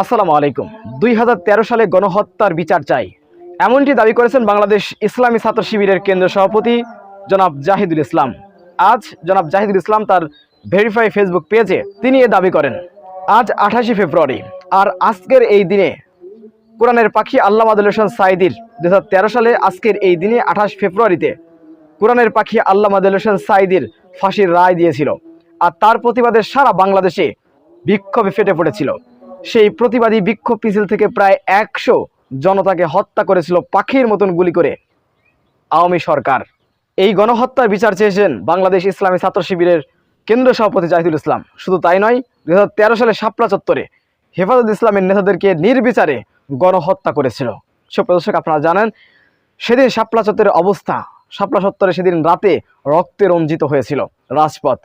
আসসালামু আলাইকুম। দুই হাজার তেরো সালে গণহত্যার বিচার চাই। এমনটি দাবি করেছেন বাংলাদেশ ইসলামী ছাত্র শিবিরের কেন্দ্র সভাপতি জনাব জাহিদুল ইসলাম। আজ জনাব জাহিদুল ইসলাম তার ভেরিফাই ফেসবুক পেজে তিনি এ দাবি করেন, আজ আঠাশে ফেব্রুয়ারি, আর আজকের এই দিনে কোরআনের পাখি আল্লাহ আদুল হোসেন সাইদির দুই হাজার তেরো সালে আজকের এই দিনে আঠাশ ফেব্রুয়ারিতে কোরআনের পাখি আল্লাহ আদুল হোসেন সাইদির ফাঁসির রায় দিয়েছিল, আর তার প্রতিবাদে সারা বাংলাদেশে বিক্ষোভে ফেটে পড়েছিল। সেই প্রতিবাদী বিক্ষোভ মিছিল থেকে প্রায় একশো জনতাকে হত্যা করেছিল পাখির মতন গুলি করে আওয়ামী সরকার। এই গণহত্যার বিচার চেয়েছেন বাংলাদেশ ইসলামী ছাত্র শিবিরের কেন্দ্র সভাপতি জাহিদুল ইসলাম। শুধু তাই নয় দু হাজার সালে শাপলা চত্বরে হেফাজত ইসলামের নেতাদেরকে নির্বিচারে গণহত্যা করেছিল। সুপ্রদর্শক আপনারা জানেন, সেদিন শাপলা চত্বরের অবস্থা, শাপলা চত্বরে সেদিন রাতে রক্তে রঞ্জিত হয়েছিল রাজপথ।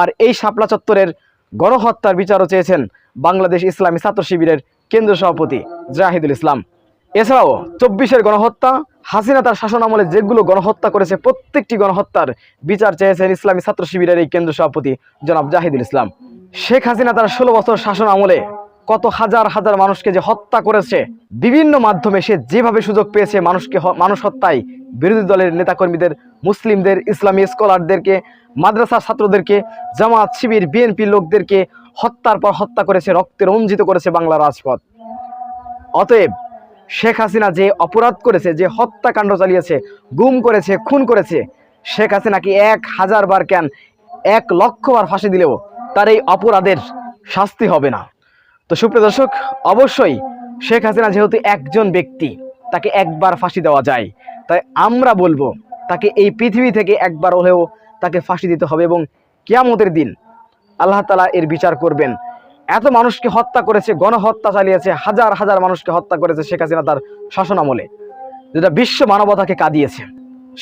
আর এই শাপলা চত্বরের গণহত্যার বিচারও চেয়েছেন বাংলাদেশ ইসলামী ছাত্র শিবিরের কেন্দ্রীয় সভাপতি জাহিদুল ইসলাম। এছাড়াও চব্বিশের গণহত্যা, হাসিনা তার শাসন আমলে যেগুলো গণহত্যা করেছে, প্রত্যেকটি গণহত্যার বিচার চেয়েছেন ইসলামী ছাত্র শিবিরের এই কেন্দ্র সভাপতি জনাব জাহিদুল ইসলাম। শেখ হাসিনা তার ষোলো বছর শাসন আমলে কত হাজার হাজার মানুষকে যে হত্যা করেছে, বিভিন্ন মাধ্যমে সে যেভাবে সুযোগ পেয়েছে মানুষকে মানুষ হত্যায়, বিরোধী দলের নেতাকর্মীদের, মুসলিমদের, ইসলামী স্কলারদেরকে মাদ্রাসা ছাত্রদেরকে, জামাত, শিবির, বিএনপি লোকদেরকে হত্যার পর হত্যা করেছে, রক্তে রঞ্জিত করেছে বাংলা রাজপথ। অতএব শেখ হাসিনা যে অপরাধ করেছে, যে হত্যাকাণ্ড চালিয়েছে, গুম করেছে, খুন করেছে, শেখ হাসিনাকে এক হাজার বার কেন এক লক্ষ বার ফাঁসি দিলেও তার এই অপরাধের শাস্তি হবে না। তো সুপ্রিয় দর্শক, অবশ্যই শেখ হাসিনা যেহেতু একজন ব্যক্তি, তাকে একবার ফাঁসি দেওয়া যায়। তাই আমরা বলব, তাকে এই পৃথিবী থেকে একবার হলেও তাকে ফাঁসি দিতে হবে এবং কিয়ামতের দিন আল্লাহ তালা এর বিচার করবেন। এত মানুষকে হত্যা করেছে, গণহত্যা চালিয়েছে, হাজার হাজার মানুষকে হত্যা করেছে শেখ হাসিনা তার শাসন আমলে যেটা বিশ্ব মানবতাকে কাঁদিয়েছে।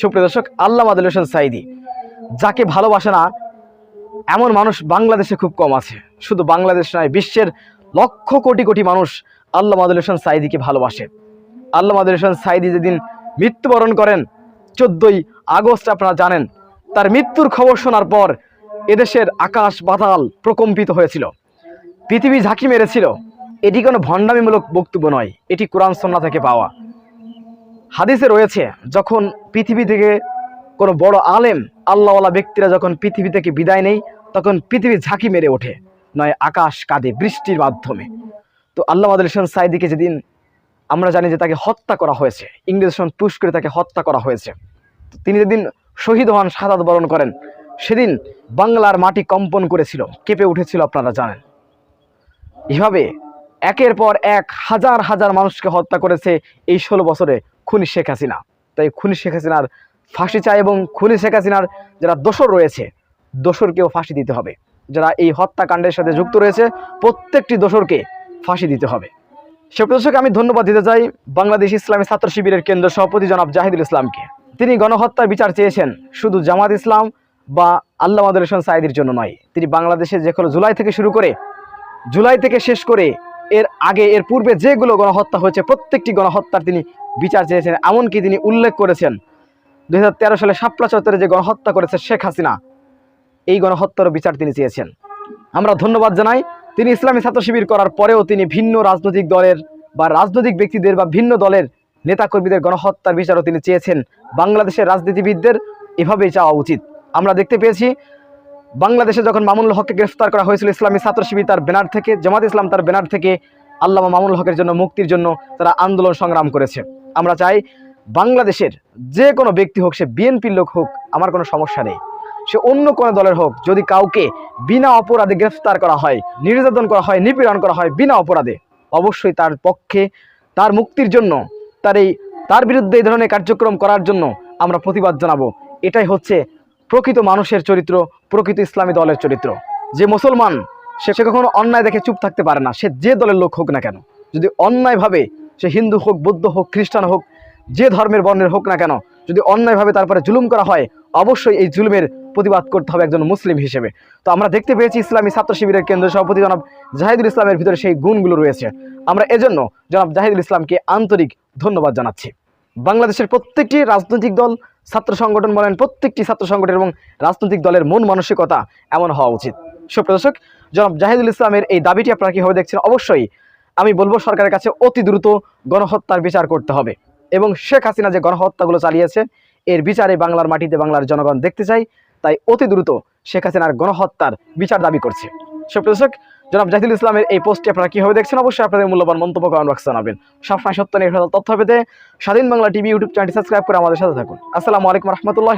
সুপ্রিয় দর্শক আল্লাহ আদুল হোসেন সাইদি যাকে ভালোবাসে না, এমন মানুষ বাংলাদেশে খুব কম আছে। শুধু বাংলাদেশ নয়, বিশ্বের লক্ষ কোটি কোটি মানুষ আল্লাহ আদুল হোসেন সাইদিকে ভালোবাসে। আল্লাহ আদুল হোসেন সাইদি যেদিন মৃত্যুবরণ করেন, চোদ্দই আগস্ট আপনারা জানেন, তার মৃত্যুর খবর শোনার পর এদেশের আকাশ বাতাল প্রকম্পিত হয়েছিল। পৃথিবী ঝাঁকি মেরেছিল। এটি কোনো ভণ্ডামিমূলক বক্তব্য নয়, এটি কোরআন সন্না থেকে পাওয়া। হাদিসে রয়েছে, যখন পৃথিবী থেকে কোনো বড় আলেম, আল্লাহওয়ালা ব্যক্তিরা যখন পৃথিবী থেকে বিদায় নেই তখন পৃথিবী ঝাঁকি মেরে ওঠে। নয়, আকাশ কাঁদে বৃষ্টির মাধ্যমে। তো আল্লাহ আদুল হোসেন সাইদিকে যেদিন আমরা জানি যে তাকে হত্যা করা হয়েছে, ইংরেজ সন পুশ করে তাকে হত্যা করা হয়েছে তিনি যেদিন শহীদ হন শাহাদ বরণ করেন, সেদিন বাংলার মাটি কম্পন করেছিল, কেঁপে উঠেছিল, আপনারা জানেন। এভাবে একের পর এক হাজার হাজার মানুষকে হত্যা করেছে এই ষোলো বছরে খুনি শেখ হাসিনা। তাই খুনি শেখ হাসিনার ফাঁসি চায় এবং খুনি শেখ হাসিনার যারা দোষর রয়েছে, দোষরকেও ফাঁসি দিতে হবে। যারা এই হত্যাকাণ্ডের সাথে যুক্ত রয়েছে, প্রত্যেকটি দোষরকে ফাঁসি দিতে হবে। সে প্রদর্শকে আমি ধন্যবাদ দিতে চাই বাংলাদেশ ইসলামী ছাত্র শিবিরের কেন্দ্র সভাপতি জনাব জাহিদুল ইসলামকে। তিনি গণহত্যার বিচার চেয়েছেন, শুধু জামাত ইসলাম বা আল্লাহ মাদুল হোসেন সাইদির জন্য নয়। তিনি বাংলাদেশে যে কোনো জুলাই থেকে শুরু করে, জুলাই থেকে শেষ করে, এর আগে, এর পূর্বে যেগুলো গণহত্যা হয়েছে, প্রত্যেকটি গণহত্যার তিনি বিচার চেয়েছেন। এমনকি তিনি উল্লেখ করেছেন, দুই হাজার তেরো সালে শাপলা চত্বরে যে গণহত্যা করেছে শেখ হাসিনা এই গণহত্যার বিচার তিনি চেয়েছেন। আমরা ধন্যবাদ জানাই। তিনি ইসলামী ছাত্র শিবির করার পরেও তিনি ভিন্ন রাজনৈতিক দলের বা রাজনৈতিক ব্যক্তিদের বা ভিন্ন দলের নেতাকর্মীদের গণহত্যার বিচারও তিনি চেয়েছেন। বাংলাদেশের রাজনীতিবিদদের এভাবেই চাওয়া উচিত। আমরা দেখতে পেয়েছি, বাংলাদেশে যখন মামুনুল হককে গ্রেফতার করা হয়েছিল ইসলামী ছাত্র শিবির তার ব্যানার থেকে, জামাত ইসলাম তার ব্যানার থেকে আল্লামা মামুনুল হকের জন্য, মুক্তির জন্য তারা আন্দোলন সংগ্রাম করেছে। আমরা চাই বাংলাদেশের যে কোনো ব্যক্তি হোক, সে বিএনপির লোক হোক, আমার কোনো সমস্যা নেই। সে অন্য কোনো দলের হোক, যদি কাউকে বিনা অপরাধে গ্রেফতার করা হয়, নির্যাতন করা হয়, নিপীড়ন করা হয় বিনা অপরাধে, অবশ্যই তার পক্ষে, তার মুক্তির জন্য, তার এই, তার বিরুদ্ধে এই ধরনের কার্যক্রম করার জন্য আমরা প্রতিবাদ জানাব। এটাই হচ্ছে প্রকৃত মানুষের চরিত্র, প্রকৃত ইসলামী দলের চরিত্র। যে মুসলমান, সে সে কখনো অন্যায় দেখে চুপ থাকতে পারে না। সে যে দলের লোক হোক না কেন, যদি অন্যায়ভাবে সে হিন্দু হোক, বৌদ্ধ হোক, খ্রিস্টান হোক, যে ধর্মের বর্ণের হোক না কেন, যদি অন্যায়ভাবে তারপরে জুলুম করা হয়, অবশ্যই এই জুলুমের প্রতিবাদ করতে হবে একজন মুসলিম হিসেবে। তো আমরা দেখতে পেয়েছি ইসলামী ছাত্র শিবিরের কেন্দ্র সভাপতি জনাব জাহিদুল ইসলামের ভিতরে সেই গুণগুলো রয়েছে। আমরা এজন্য জনাব জাহিদুল ইসলামকে আন্তরিক ধন্যবাদ জানাচ্ছি। বাংলাদেশের প্রত্যেকটি রাজনৈতিক দল, ছাত্র সংগঠন বলেন, প্রত্যেকটি ছাত্র সংগঠন এবং রাজনৈতিক দলের মন মানসিকতা এমন হওয়া উচিত। সুপ্রদর্শক জনাব জাহিদুল ইসলামের এই দাবিটি আপনারা কীভাবে দেখছেন? অবশ্যই আমি বলব, সরকারের কাছে অতি দ্রুত গণহত্যার বিচার করতে হবে এবং শেখ হাসিনা যে গণহত্যাগুলো চালিয়েছে, এর বিচারে বাংলার মাটিতে বাংলার জনগণ দেখতে চাই তাই অতি দ্রুত শেখ হাসিনার গণহত্যার বিচার দাবি করছে। সুপ্রদর্শক জনাব জাহিদুল ইসলামের এই পোস্টটি আপনারা কীভাবে দেখছেন? অবশ্যই আপনাদের মূল্যবান মন্তব্য কমেন্ট বক্সে জানাবেন। সবসময় সত্য নির্ভর তথ্য পেতে স্বাধীন বাংলা টিভি ইউটিউব চ্যানেলটি সাবস্ক্রাইব করে আমাদের সাথে থাকুন। আসসালামু আলাইকুম রহমতুল্লাহ